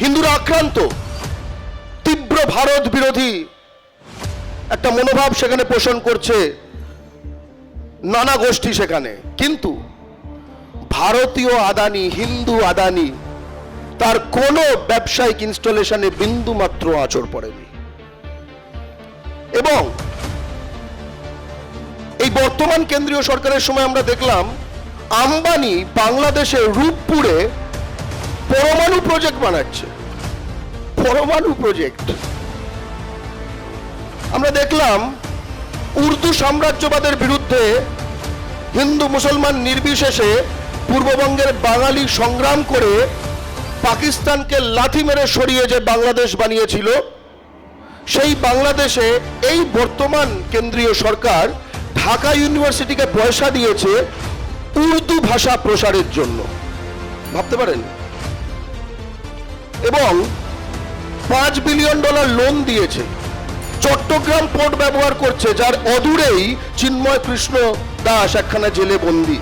হিন্দুরা আক্রান্ত। তীব্র ভারত বিরোধী একটা মনোভাব সেখানে পোষণ করছে নানা গোষ্ঠী সেখানে। কিন্তু ভারতীয় আদানি, হিন্দু আদানি, তার কোনো ব্যবসায়িক ইনস্টলেশনে বিন্দু মাত্র আচর পড়েনি। এবং এই বর্তমান কেন্দ্রীয় সরকারের সময় আমরা দেখলাম, আম্বানি বাংলাদেশের রূপপুরে প্রজেক্ট বানাচ্ছে। পরমাণু প্রজেক্ট আমরা দেখলাম, উর্দু সাম্রাজ্যবাদের বিরুদ্ধে হিন্দু মুসলমান নির্বিশেষে পূর্ববঙ্গের বাঙালি সংগ্রাম করে পাকিস্তানকে লাথি মেরে সরিয়ে যে বাংলাদেশ বানিয়েছিল, সেই বাংলাদেশে এই বর্তমান কেন্দ্রীয় সরকার ঢাকা ইউনিভার্সিটিকে পয়সা দিয়েছে উর্দু ভাষা প্রসারের জন্য। ভাবতে পারেন? এবং পাঁচ বিলিয়ন ডলার লোন দিয়েছে। চট্টগ্রাম পোর্ট ব্যবহার করছে, যার অদূরেই চিন্ময় কৃষ্ণ দাস একখানা জেলে বন্দী।